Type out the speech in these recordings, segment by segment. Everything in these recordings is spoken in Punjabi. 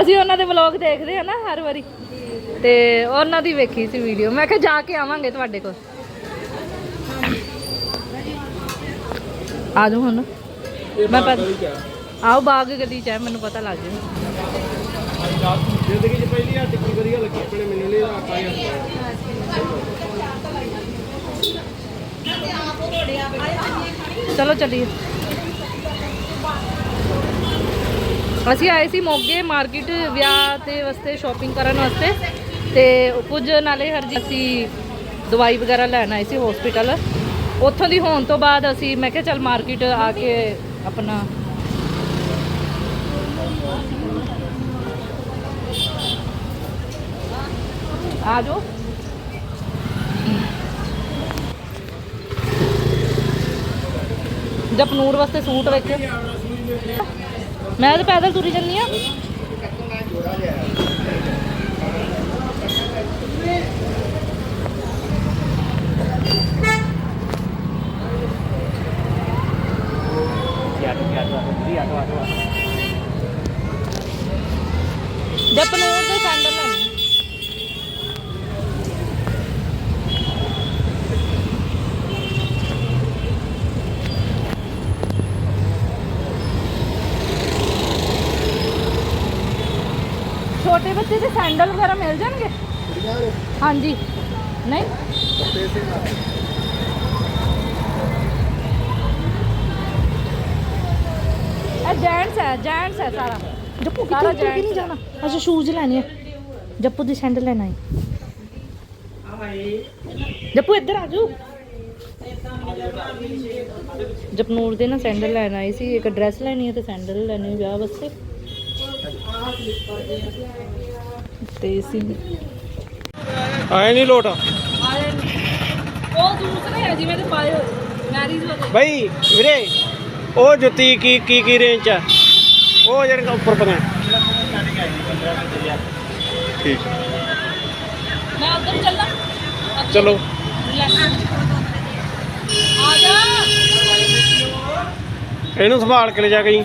ਅਸੀਂ ਉਹਨਾਂ ਦੇ ਵਲੌਗ ਦੇਖਦੇ ਆ ਨਾ ਹਰ ਵਾਰੀ। ਤੇ ਉਹਨਾਂ ਦੀ ਵੇਖੀ ਸੀ ਵੀਡੀਓ। ਮੈਂ ਕਿਹਾ ਜਾ ਕੇ ਆਵਾਂਗੇ ਤੁਹਾਡੇ ਕੋਲ। ਆ ਜਾਓ ਹੁਣ ਮੈਂ ਪਤਾ ਆਓ ਬਾਗ ਗਲੀ ਚ ਹੈ ਮੈਨੂੰ ਪਤਾ ਲੱਗ ਗਿਆ ਜ਼ਿੰਦਗੀ 'ਚ ਪਹਿਲੀ ਵਾਰ ਟਿੱਕੀ ਵਧੀਆ ਲੱਗੀ ਆਪਣੇ ਮੈਨੂੰ ਨਹੀਂ ਆਪਾਂ ਹੀ ਚਲੋ ਚੱਲੀਏ। ਅਸੀਂ ਆਏ ਸੀ ਮੋਗੇ ਮਾਰਕੀਟ ਵਿਆਹ ਤੇ ਵਾਸਤੇ ਸ਼ਾਪਿੰਗ ਕਰਨ ਵਾਸਤੇ। ਤੇ ਕੁਝ ਨਾਲੇ ਹਰਜੀ, ਅਸੀਂ ਦਵਾਈ ਵਗੈਰਾ ਲੈਣ ਆਏ ਸੀ ਹਸਪੀਟਲ ਉੱਥੋਂ ਦੀ ਹੋਣ ਤੋਂ ਬਾਅਦ ਅਸੀਂ, ਮੈਂ ਕਿਹਾ ਚੱਲ ਮਾਰਕੀਟ ਆ ਕੇ ਆਪਣਾ ਆ ਜਾਓ। ਜਪਨੂਰ ਵਾਸਤੇ ਸੂਟ ਵਿੱਚ ਮੈਂ ਤਾਂ ਪੈਦਲ ਤੁਰੀ ਜੰਨੀ ਆ ਜਪਨੂਰ ਦੇ ਸੈਂਡਲ ਲੈਣੇ ਛੋਟੇ ਬੱਚੇ ਦੇ ਸੈਂਡਲ ਵਗੈਰਾ ਮਿਲ ਜਾਣਗੇ? ਹਾਂਜੀ। ਨਹੀਂ? ਇਹ ਜੈਂਟਸ ਹੈ ਜੈਂਟਸ ਹੈ ਸਾਰਾ। ਜੱਪੂ ਕਿੱਥੇ ਉੱਤਰ ਕੇ ਨਹੀਂ ਜਾਣਾ? ਅੱਛਾ ਸ਼ੂਜ਼ ਲੈਣੇ ਆ। ਜੱਪੂ ਦੀ ਸੈਂਡਲ ਲੈਣਾ ਹੈ। ਜੱਪੂ ਇੱਧਰ ਆ ਜਾਓ। ਜਪਨੂਰ ਦੇ ਨਾ ਸੈਂਡਲ ਲੈਣ ਆਈ ਸੀ। ਇੱਕ ਡਰੈਸ ਲੈਣੀ ਹੈ ਤੇ ਸੈਂਡਲ ਲੈਣੇ ਵਿਆਹ ਵਾਸਤੇ। ਤੇ ਸੀ। ਆਏ ਨਹੀਂ ਲੋਟ। ਉਹ ਦੂਸਰੇ ਹੈ ਜਿਵੇਂ ਤੇ ਪਾਏ ਹੋਏ। ਮੈਰਿਜ ਵਾਲੇ ਬਈ ਵੀਰੇ ਉਹ ਜੁੱਤੀ ਕੀ ਕੀ ਕੀ ਰੇਂਜ ਚ ਆ? ਉਹ ਜਿਹੜੇ ਉੱਪਰ ਪਤਾ ਠੀਕ। ਮੈਂ ਉੱਧਰ ਚੱਲਾਂ। ਅੱਗੇ। ਚਲੋ। ਲੈ। ਆ ਜਾ। ਇਹਨੂੰ ਸੰਭਾਲ ਕੇ ਲੈ ਜਾ ਗਈ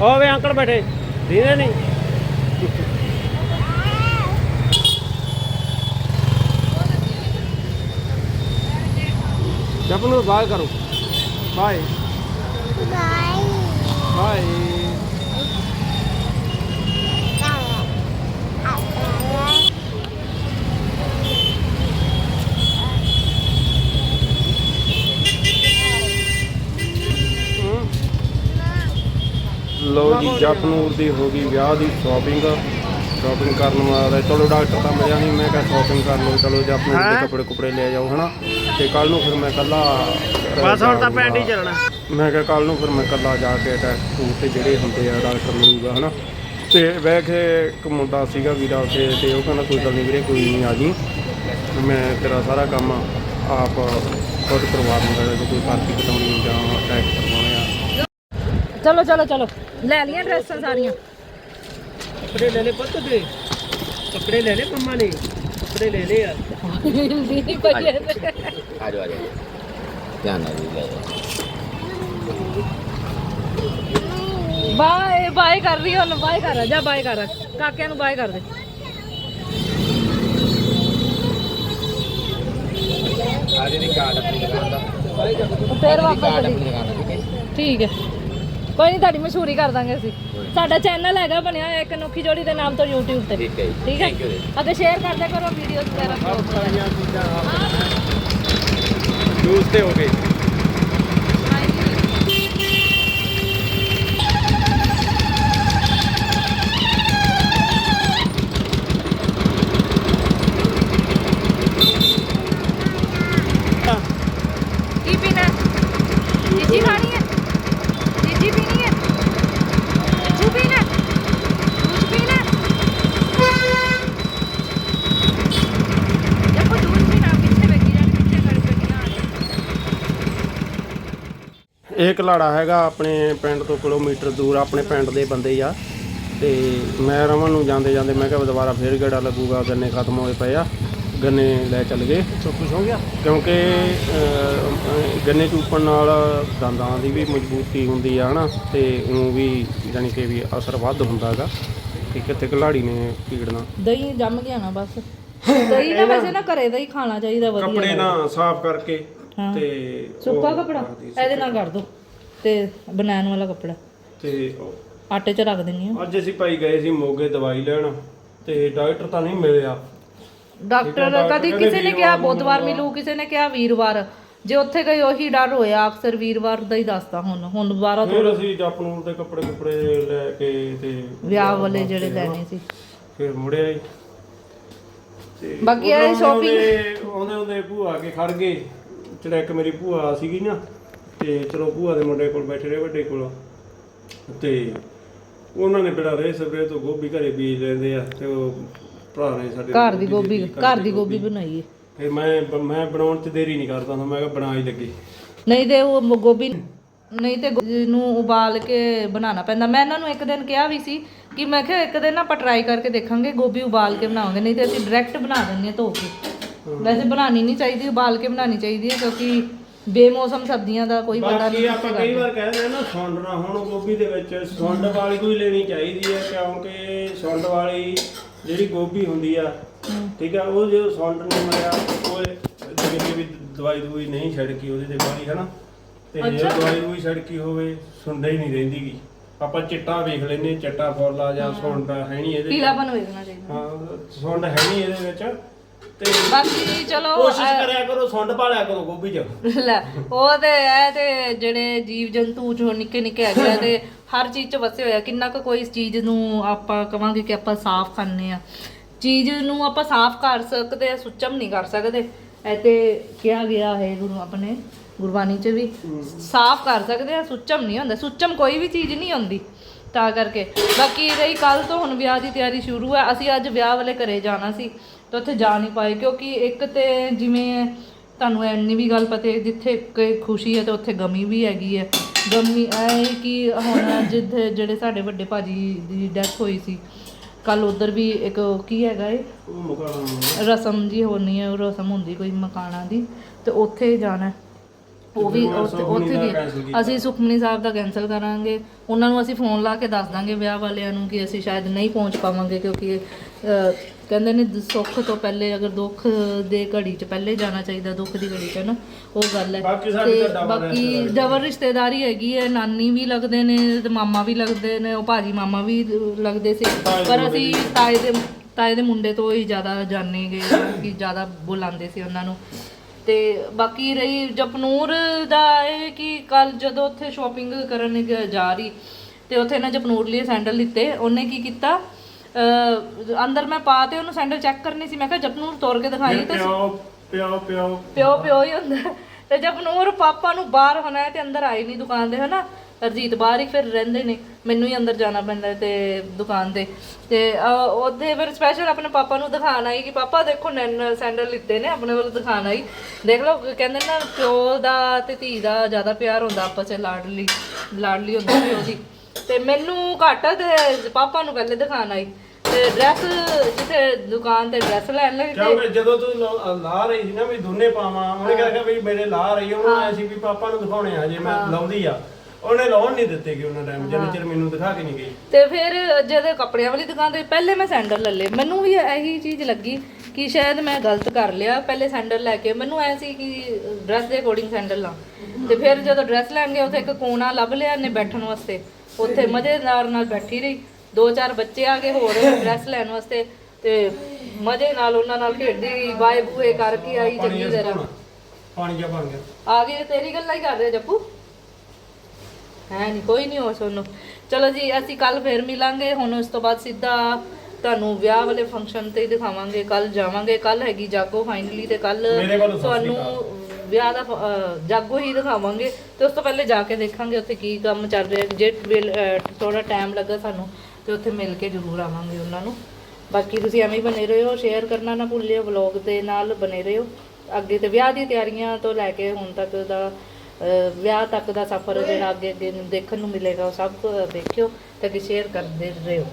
ਓਵੇ ਅੰਕਲ ਬੈਠੇ। ਦੀਨੇ ਨਹੀਂ। ਚੱਪਲ ਨੂੰ ਬਾਹਰ ਕਰੋ। ਬਾਏ। Bye bye. ਲੋ ਜੀ ਜਪਨੂਰ ਦੀ ਹੋ ਗਈ ਵਿਆਹ ਦੀ ਸ਼ਾਪਿੰਗ ਸ਼ਾਪਿੰਗ ਕਰਨ ਵਾਲਾ ਚਲੋ ਡਾਕਟਰ ਤਾਂ ਮਿਲਿਆ ਨਹੀਂ ਮੈਂ ਕਿਹਾ ਸ਼ਾਪਿੰਗ ਕਰ ਲਓ। ਚਲੋ ਜਪਨੂਰ ਦੇ ਕੱਪੜੇ ਕੁਪੜੇ ਲੈ ਜਾਓ ਹਨਾ? ਤੇ ਕੱਲ ਨੂੰ ਫਿਰ ਮੈਂ ਕੱਲਾ ਬਸ ਹੁਣ ਤਾਂ ਹੀ ਚੱਲਣਾ। ਮੈਂ ਕਿਹਾ ਕੱਲ ਨੂੰ ਫਿਰ ਮੈਂ ਕੱਲਾ ਜਾ ਕੇ ਟੈਸਟ ਤੇ ਜਿਹੜੇ ਹੁੰਦੇ ਆ ਡਾਕਟਰ ਮਿਲੂਗਾ ਹਨਾ? ਤੇ ਵੇਖੇ ਇੱਕ ਮੁੰਡਾ ਸੀਗਾ ਵੀਰਾ ਉੱਥੇ ਤੇ ਉਹ ਕਹਿੰਦਾ ਕੋਈ ਗੱਲ ਨਹੀਂ ਵੀਰੇ ਕੋਈ ਨਹੀਂ ਆ ਜੀ। ਮੈਂ ਤੇਰਾ ਸਾਰਾ ਕੰਮ ਆਪ ਖੁਦ ਕਰਵਾ ਦੂੰਗਾ ਜੇ ਕੋਈ ਪਰਚੀ ਕਟਾਉਣੀ ਜਾਂ ਕਰਵਾਉਣੇ ਆ ਚਲੋ ਚਲੋ ਚਲੋ। ਲੈ ਲਈਆਂ ਡਰੈਸਾਂ ਸਾਰੀਆਂ। ਕੱਪੜੇ ਲੈ ਲੈ ਪੁੱਤ ਦੇ ਕੱਪੜੇ ਲੈ ਲੈ ਮੰਮਾ ਨੇ। ਕੱਪੜੇ ਲੈ ਲੈ ਯਾਰ ਨਹੀਂ। ਆ। ਜਾਓ ਆ ਜਾਓ ਧਿਆਨ ਨਾਲ ਜੀ ਲੈ ਬਾਏ ਬਾਏ ਕਰ ਰਹੀ ਹੁਣ ਬਾਏ ਕਰ ਜਾ ਬਾਏ ਕਰ ਕਾਕਿਆਂ ਨੂੰ ਬਾਏ ਕਰ ਦੇ। ਆ ਜੀ ਦੀ। ਕਾਰਡ ਆਪਣੀ ਦੁਕਾਨ ਦਾ ਫੇਰ ਵਾਪਸ ਠੀਕ ਹੈ। ਕੋਈ ਨਹੀਂ ਤੁਹਾਡੀ ਮਸ਼ਹੂਰੀ ਕਰ ਦਾਂਗੇ ਅਸੀਂ। ਸਾਡਾ ਚੈਨਲ ਹੈਗਾ ਬਣਿਆ ਹੋਇਆ ਇੱਕ ਅਨੋਖੀ ਜੋੜੀ ਦੇ ਨਾਮ ਤੋਂ YouTube ਤੇ। ਠੀਕ ਹੈ ਜੀ। ਠੀਕ। ਅੱਗੇ ਸ਼ੇਅਰ ਕਰਦੇ ਕਰੋ ਵੀਡੀਓਜ਼ ਵਗੈਰਾ। ਜੂਸ ਤੇ ਹੋ ਗਏ ਇਹ ਕਲਾੜਾ ਹੈਗਾ ਆਪਣੇ ਪਿੰਡ ਤੋਂ ਕਿਲੋਮੀਟਰ ਦੂਰ ਆਪਣੇ ਪਿੰਡ ਦੇ ਬੰਦੇ ਆ। ਤੇ ਮੈਂ ਰਮਨ ਨੂੰ ਜਾਂਦੇ ਜਾਂਦੇ ਮੈਂ ਕਿਹਾ ਦੁਬਾਰਾ ਫੇਰ ਗੇੜਾ ਲੱਗੂਗਾ ਗੰਨੇ ਖਤਮ ਹੋਏ ਪਏ ਆ ਗੰਨੇ ਲੈ ਚੱਲ ਗਏ। ਸੋ ਖੁਸ਼ ਹੋ ਗਿਆ? ਕਿਉਂਕਿ ਗੰਨੇ ਚੂਪਣ ਨਾਲ ਦੰਦਾਂ ਦੀ ਵੀ ਮਜ਼ਬੂਤੀ ਹੁੰਦੀ ਆ ਹਨਾ? ਤੇ ਉਹ ਵੀ ਜਾਣੀ ਕਿ ਵੀ ਅਸਰ ਵੱਧ ਹੁੰਦਾ ਹੈਗਾ। ਕਿ ਕਿਤੇ ਕਲਾੜੀ ਨੇ ਪੀੜਨਾ। ਦਹੀਂ ਜੰਮ ਗਿਆ ਨਾ ਬਸ। ਦਹੀਂ ਨਾ ਵੈਸੇ ਨਾ ਘਰੇ ਦਾ ਹੀ ਖਾਣਾ ਚਾਹੀਦਾ ਵਧੀਆ ਕੱਪੜੇ ਨਾ ਸਾਫ਼ ਕਰਕੇ ਹਾਂ। ਤੇ ਸੁੱਕਾ ਕੱਪੜਾ। ਇਹਦੇ ਨਾਲ ਕਰ ਦੋ। ਤੇ ਬਨਾਨ ਵਾਲਾ ਕੱਪੜਾ। ਤੇ ਆਟੇ 'ਚ ਰੱਖ ਦਿੰਨੀ ਆ। ਅੱਜ ਅਸੀਂ ਭਾਈ ਗਏ ਸੀ ਮੋਗੇ ਦਵਾਈ ਲੈਣ ਤੇ ਡਾਕਟਰ ਤਾਂ ਨਹੀਂ ਮਿਲਿਆ। ਡਾਕਟਰ ਕਦੀ ਕਿਸੇ ਨੇ ਕਿਹਾ ਬੁੱਧਵਾਰ। ਮਿਲੂ ਕਿਸੇ ਨੇ ਕਿਹਾ ਵੀਰਵਾਰ। ਜੇ ਉੱਥੇ ਗਏ ਉਹੀ ਡਰ ਹੋਇਆ ਅਕਸਰ ਵੀਰਵਾਰ ਦਾ ਹੀ ਦੱਸਦਾ ਹੁਣ। ਹੁਣ ਦੁਬਾਰਾ ਫਿਰ ਅਸੀਂ ਜਪਨੂਰ ਦੇ ਕੱਪੜੇ ਕੁਪੜੇ ਲੈ ਕੇ ਤੇ ਵਿਆਹ ਵਾਲੇ ਜਿਹੜੇ ਲੈਣੇ ਸੀ। ਫਿਰ ਮੁੜਿਆ ਹੀ। ਤੇ ਬਾਕੀ ਇਹ ਉਹਦੇ- ਉਹਦੇ ਉਹਦੇ ਭੂਆ ਕੇ ਖੜ ਗਏ। ਜਿਹੜਾ ਇੱਕ ਮੇਰੀ ਭੂਆ ਸੀਗੀ ਨਾ ਤੇ ਚਲੋ ਭੂਆ ਦੇ ਮੁੰਡੇ ਕੋਲ ਬੈਠੇ ਰਹੇ ਵੱਡੇ ਕੋਲ। ਤੇ ਉਹਨਾਂ ਨੇ ਬੜਾ ਰੇ ਸਪਰੇ ਤੋਂ ਗੋਭੀ ਘਰੇ ਬੀਜ ਲੈਂਦੇ ਆ ਤੇ ਉਹ ਭਰਾ ਨੇ ਸਾਡੇ ਘਰ ਦੀ ਗੋਭੀ ਘਰ ਦੀ ਗੋਭੀ ਬਣਾਈ ਹੈ ਫਿਰ ਮੈਂ ਮੈਂ ਬਣਾਉਣ 'ਚ ਦੇਰੀ ਨਹੀਂ ਕਰਦਾ ਹੁੰਦਾ ਮੈਂ ਕਿਹਾ ਬਣਾ ਹੀ ਲੱਗੀ। ਨਹੀਂ ਤੇ ਉਹ ਗੋਭੀ ਨਹੀਂ ਤੇ ਗੋਭੀ ਨੂੰ ਉਬਾਲ ਕੇ ਬਣਾਉਣਾ ਪੈਂਦਾ। ਮੈਂ ਇਹਨਾਂ ਨੂੰ ਇੱਕ ਦਿਨ ਕਿਹਾ ਵੀ ਸੀ ਕਿ ਮੈਂ ਕਿਹਾ ਇੱਕ ਦਿਨ ਨਾ ਆਪਾਂ ਟਰਾਈ ਕਰਕੇ ਦੇਖਾਂਗੇ ਗੋਭੀ ਉਬਾਲ ਕੇ ਬਣਾਵਾਂਗੇ ਨਹੀਂ ਤੇ ਅਸੀਂ ਡਾਇਰੈਕਟ ਬਣਾ ਦਿੰਦੇ ਹਾਂ ਧੋ ਕੇ। ਵੈਸੇ ਬਣਾਉਣੀ ਨਹੀਂ ਚਾਹੀਦੀ ਉਬਾਲ ਕੇ ਬਣਾਉਣੀ ਚਾਹੀਦੀ ਹੈ ਕਿਉਂਕਿ ਬੇਮੌਸਮ ਸਬਜ਼ੀਆਂ ਦਾ ਕੋਈ ਪਤਾ ਬਾਕੀ ਨਹੀਂ ਆਪਾਂ ਕਈ ਵਾਰ ਕਹਿੰਦੇ ਆ ਨਾ ਸੁੰਡ ਨਾ ਹੁਣ ਗੋਭੀ ਦੇ ਵਿੱਚ। ਸੁੰਡ ਵਾਲੀ ਕੋਈ ਲੈਣੀ ਚਾਹੀਦੀ ਹੈ ਕਿਉਂਕਿ ਸੁੰਡ ਵਾਲੀ ਜਿਹੜੀ ਗੋਭੀ ਹੁੰਦੀ ਆ ਠੀਕ ਆ ਉਹ ਜੋ ਸੁੰਡ ਨਹੀਂ ਮਿਲਿਆ ਉਹ ਕਿ ਵੀ ਦਵਾਈ ਦਵਾਈ ਨਹੀਂ ਛੜਕੀ ਉਹਦੇ ਤੇ ਬਾਰੀ ਹਨਾ? ਤੇ ਜੇ ਦਵਾਈ ਦਵਾਈ ਛੜਕੀ ਹੋਵੇ ਸੁੰਡਾ ਹੀ ਨਹੀਂ ਰਹਿੰਦੀਗੀ ਆਪਾਂ ਚਿੱਟਾ ਵੇਖ ਲੈਨੇ ਚਿੱਟਾ ਫੁੱਲ ਆ ਜਾਂ ਸੁੰਡ ਹੈ ਨਹੀਂ ਇਹਦੇ ਪੀਲਾਪਨ ਵੇਖਣਾ ਚਾਹੀਦਾ। ਹਾਂ ਸੁੰਡ ਹੈ ਨਹੀਂ ਇਹਦੇ ਵਿੱਚ। ਤੇ ਬਾਕੀ ਚਲੋ ਕੋਸ਼ਿਸ਼ ਕਰਿਆ ਕਰੋ ਸੁੰਡ ਭਾਲਿਆ ਕਰੋ ਗੋਭੀ 'ਚ। ਲੈ ਉਹ ਤੇ ਇਹ ਤੇ ਜਿਹੜੇ ਜੀਵ ਜੰਤੂ ਜੋ ਨਿੱਕੇ ਨਿੱਕੇ ਹੈਗੇ ਆ ਤੇ ਹਰ ਚੀਜ਼ 'ਚ ਵਸੇ ਹੋਇਆ ਕਿੰਨਾ ਕੁ ਕੋਈ ਇਸ ਚੀਜ਼ ਨੂੰ ਆਪਾਂ ਕਵਾਂਗੇ ਕਿ ਆਪਾਂ ਸਾਫ਼ ਕਰਨੇ ਆ। ਚੀਜ਼ ਨੂੰ ਆਪਾਂ ਸਾਫ਼ ਕਰ ਸਕਦੇ ਆ ਸੁੱਚਮ ਨਹੀਂ ਕਰ ਸਕਦੇ। ਇਹ ਤੇ ਕਿਹਾ ਗਿਆ ਹੈ ਗੁਰੂ ਆਪਣੇ ਗੁਰਬਾਣੀ 'ਚ ਵੀ ਸਾਫ਼ ਕਰ ਸਕਦੇ ਆ ਸੁੱਚਮ ਨਹੀਂ ਹੁੰਦਾ। ਸੁੱਚਮ ਕੋਈ ਵੀ ਚੀਜ਼ ਨਹੀਂ ਹੁੰਦੀ ਤਾਂ ਕਰਕੇ। ਬਾਕੀ ਰਹੀ ਕੱਲ ਤੋਂ ਹੁਣ ਵਿਆਹ ਦੀ ਤਿਆਰੀ ਸ਼ੁਰੂ ਹੈ ਅਸੀਂ ਅੱਜ ਵਿਆਹ ਵਾਲੇ ਘਰੇ ਜਾਣਾ ਸੀ। ਤਾਂ ਉੱਥੇ ਜਾ ਨਹੀਂ ਪਾਏ ਕਿਉਂਕਿ ਇੱਕ ਤੇ ਜਿਵੇਂ ਤੁਹਾਨੂੰ ਐਨੀ ਵੀ ਗੱਲ ਪਤਾ ਜਿੱਥੇ ਕੋਈ ਖੁਸ਼ੀ ਹੈ ਤੇ ਉੱਥੇ ਗਮੀ ਵੀ ਹੈਗੀ ਹੈ। ਗਮੀ ਐ ਕਿ ਹੁਣ ਜਿੱਥੇ ਜਿਹੜੇ ਸਾਡੇ ਵੱਡੇ ਭਾਜੀ ਦੀ ਡੈਥ ਹੋਈ ਸੀ ਕੱਲ ਉਧਰ ਵੀ ਇੱਕ ਕੀ ਹੈਗਾ ਏ ਰਸਮ ਜੀ ਹੋਣੀ ਹੈ ਉਹ ਰਸਮ ਹੁੰਦੀ ਕੋਈ ਮਕਾਨਾਂ ਦੀ ਤੇ ਉੱਥੇ ਜਾਣਾ। ਉਹ ਵੀ ਉੱਥੇ ਵੀ। ਅਸੀਂ ਸੁਖਮਨੀ ਸਾਹਿਬ ਦਾ ਕੈਨਸਲ ਕਰਾਂਗੇ। ਉਹਨਾਂ ਨੂੰ ਅਸੀਂ ਫੋਨ ਲਾ ਕੇ ਦੱਸ ਦਾਂਗੇ ਵਿਆਹ ਵਾਲਿਆਂ ਨੂੰ ਕਿ ਅਸੀਂ ਸ਼ਾਇਦ ਨਹੀਂ ਪਹੁੰਚ ਪਾਵਾਂਗੇ ਕਿਉਂਕਿ ਕਹਿੰਦੇ ਨੇ ਸੁੱਖ ਤੋਂ ਪਹਿਲੇ ਅਗਰ ਦੁੱਖ ਦੇ ਘੜੀ 'ਚ ਪਹਿਲੇ ਜਾਣਾ ਚਾਹੀਦਾ ਦੁੱਖ ਦੀ ਘੜੀ 'ਚ ਨਾ? ਉਹ ਗੱਲ ਹੈ। ਤੇ ਬਾਕੀ ਡਬਲ ਰਿਸ਼ਤੇਦਾਰੀ ਹੈਗੀ ਹੈ। ਨਾਨੀ ਵੀ ਲੱਗਦੇ ਨੇ ਤੇ ਮਾਮਾ ਵੀ ਲੱਗਦੇ ਨੇ ਉਹ ਭਾਜੀ ਮਾਮਾ ਵੀ ਲੱਗਦੇ ਸੀ। ਪਰ ਅਸੀਂ ਤਾਏ ਦੇ ਤਾਏ ਦੇ ਮੁੰਡੇ ਤੋਂ ਹੀ ਜ਼ਿਆਦਾ ਜਾਣੇ ਗਏ ਕਿ ਜ਼ਿਆਦਾ ਬੁਲਾਉਂਦੇ ਸੀ ਉਹਨਾਂ ਨੂੰ। ਤੇ ਬਾਕੀ ਰਹੀ ਜਪਨੂਰ ਦਾ ਇਹ ਕਿ ਕੱਲ ਜਦੋਂ ਉੱਥੇ ਸ਼ਾਪਿੰਗ ਕਰਨ ਜਾ ਰਹੀ ਤੇ ਉੱਥੇ ਨਾ ਜਪਨੂਰ ਲਈ ਸੈਂਡਲ ਲਿੱਤੇ ਉਹਨੇ ਕੀ ਕੀਤਾ? ਅੰਦਰ ਮੈਂ ਪਾ ਤੇ ਉਹਨੂੰ ਸੈਂਡਲ ਚੈੱਕ ਕਰਨੀ ਸੀ ਮੈਂ ਕਿਹਾ ਜਪਨੂਰ ਤੋੜ ਕੇ ਦਿਖਾਈ ਤੇ ਪਿਓ ਪਿਓ ਪਿਓ। ਪਿਓ ਪਿਓ ਹੀ ਹੁੰਦਾ। ਤੇ ਜਪਨੂਰ ਪਾਪਾ ਨੂੰ ਬਾਹਰ ਹੋਣਾ ਹੈ ਤੇ ਅੰਦਰ ਆਈ ਨਹੀਂ ਦੁਕਾਨ ਦੇ ਹਨਾ? ਅਰਜੀਤ ਬਾਹਰ ਹੀ ਫਿਰ ਰਹਿੰਦੇ ਨੇ ਮੈਨੂੰ ਹੀ ਅੰਦਰ ਜਾਣਾ ਪੈਂਦਾ ਹੈ ਤੇ ਦੁਕਾਨ ਤੇ। ਤੇ ਉਹਦੇ ਫਿਰ ਸਪੈਸ਼ਲ ਆਪਣੇ ਪਾਪਾ ਨੂੰ ਦਿਖਾਣ ਆਈ ਕਿ ਪਾਪਾ ਦੇਖੋ ਨੈਨ ਸੈਂਡਲ ਲਿੱਤੇ ਨੇ ਆਪਣੇ ਵੱਲ ਦਿਖਾਣ ਆਈ। ਦੇਖ ਲਓ ਕਹਿੰਦੇ ਨਾ ਪਿਓ ਦਾ ਤੇ ਧੀ ਦਾ ਜ਼ਿਆਦਾ ਪਿਆਰ ਹੁੰਦਾ ਆਪਸ ਚ ਲਾਡਲੀ ਲਾਡਲੀ ਹੁੰਦੀ ਪਿਓ ਦੀ। ਤੇ ਮੈਨੂੰ ਘੱਟ ਤੇ ਪਾਪਾ ਨੂੰ ਪਹਿਲੇ ਦਿਖਾਣ ਆਈ। ਤੇ ਡਰੈਸ ਜਿੱਥੇ ਦੁਕਾਨ ਤੇ ਡਰੈਸ ਲੈਣ ਲੱਗੇ। ਕਿਉਂਕਿ ਜਦੋਂ ਤੂੰ ਲਾ ਰਹੀ ਸੀ ਨਾ ਵੀ ਦੋਨੇ ਪਾਵਾਂ ਉਹਨੇ ਕਿਹਾ ਵੀ ਮੇਰੇ ਲਾ ਰਹੀ ਉਹਨੂੰ ਆਇਆ ਸੀ ਵੀ ਪਾਪਾ ਨੂੰ ਦਿਖਾਉਣੇ ਆ ਜੇ ਮੈਂ ਲਾਉਂਦੀ ਆ। ਉਹਨੇ ਲਾਉਣ ਨਹੀਂ ਦਿੱਤੇ ਕਿ ਉਹਨਾਂ ਟਾਈਮ ਜਿੰਨੇ ਚਿਰ ਮੈਨੂੰ ਦਿਖਾ ਕੇ ਨਹੀਂ ਗਈ। ਤੇ ਫਿਰ ਜਦੋਂ ਕੱਪੜਿਆਂ ਵਾਲੀ ਦੁਕਾਨ ਤੇ ਪਹਿਲੇ ਮੈਂ ਸੈਂਡਲ ਲੈ ਲਏ। ਮੈਨੂੰ ਵੀ ਇਹੀ ਚੀਜ਼ ਲੱਗੀ ਕਿ ਸ਼ਾਇਦ ਮੈਂ ਗਲਤ ਕਰ ਲਿਆ। ਪਹਿਲੇ ਸੈਂਡਲ ਲੈ ਕੇ ਮੈਨੂੰ ਐ ਸੀ ਕਿ ਡਰੈਸ ਦੇ ਅਕੋਰਡਿੰਗ ਸੈਂਡਲ ਲਾਂ। ਤੇ ਫਿਰ ਜਦੋਂ ਡਰੈਸ ਲੈਣ ਗਏ ਉੱਥੇ ਇੱਕ ਕੋਨਾ ਲੱਭ ਲਿਆ ਨੇ ਬੈਠਣ ਵਾਸਤੇ। ਉੱਥੇ ਮਜ਼ੇਦਾਰ ਨਾਲ ਬੈਠੀ ਰਹੀ। ਦੋ ਚਾਰ ਬੱਚੇ ਆ ਗਏ ਹੋਰ ਡਰੈਸ ਲੈਣ ਵਾਸਤੇ। ਤੇ ਮਜ਼ੇ ਨਾਲ ਉਹਨਾਂ ਨਾਲ ਖੇਡਦੀ ਰਹੀ। ਬਾਏ ਬੂਏ ਕਰਕੇ ਆਈ ਚੰਗੀ ਤਰ੍ਹਾਂ। ਪਾਣੀ ਜਿਹਾ ਬਣ ਗਿਆ। ਆ ਗਏ ਤੇਰੀ ਗੱਲਾਂ ਹੀ ਕਰ ਰਹੇ ਜੱਪੂ। ਹੈ ਨਹੀਂ ਕੋਈ ਨਹੀਂ ਹੋ ਸੋਨੂੰ। ਚਲੋ ਜੀ ਅਸੀਂ ਕੱਲ ਫੇਰ ਮਿਲਾਂਗੇ। ਹੁਣ ਉਸ ਤੋਂ ਬਾਅਦ ਸਿੱਧਾ ਤੁਹਾਨੂੰ ਵਿਆਹ ਵਾਲੇ ਫੰਕਸ਼ਨ ਤੇ ਹੀ ਦਿਖਾਵਾਂਗੇ। ਕੱਲ ਜਾਵਾਂਗੇ। ਕੱਲ ਹੈਗੀ ਜਾਗੋ ਫਾਈਨਲੀ ਤੇ ਕੱਲ ਤੁਹਾਨੂੰ ਵਿਆਹ ਦਾ ਜਾਗੋ ਹੀ ਦਿਖਾਵਾਂਗੇ। ਤੇ ਉਸ ਤੋਂ ਪਹਿਲੇ ਜਾ ਕੇ ਦੇਖਾਂਗੇ ਉੱਥੇ ਕੀ ਕੰਮ ਚੱਲ ਰਿਹਾ। ਜੇ ਥੋੜਾ ਟਾਈਮ ਲੱਗਾ ਸਾਨੂੰ ਤੇ ਉੱਥੇ ਮਿਲ ਕੇ ਜ਼ਰੂਰ ਆਵਾਂਗੇ ਉਹਨਾਂ ਨੂੰ। ਬਾਕੀ ਤੁਸੀਂ ਐਵੇਂ ਹੀ ਬਨੇ ਰਹੋ। ਸ਼ੇਅਰ ਕਰਨਾ ਨਾ ਭੁੱਲਿਓ ਵਲੌਗ ਦੇ ਨਾਲ ਬਨੇ ਰਹੋ। ਅੱਗੇ ਤੇ ਵਿਆਹ ਦੀ ਤਿਆਰੀਆਂ ਤੋਂ ਲੈ ਕੇ ਹੁਣ ਤੱਕ ਦਾ ਵਿਆਹ ਤੱਕ ਦਾ ਸਫ਼ਰ ਜਿਹੜਾ ਅੱਗੇ ਅੱਗੇ ਨੂੰ ਦੇਖਣ ਨੂੰ ਮਿਲੇਗਾ, ਉਹ ਸਭ ਕੁ ਦੇਖਿਓ ਤੇ ਅੱਗੇ ਸ਼ੇਅਰ ਕਰਦੇ ਰਹੋ।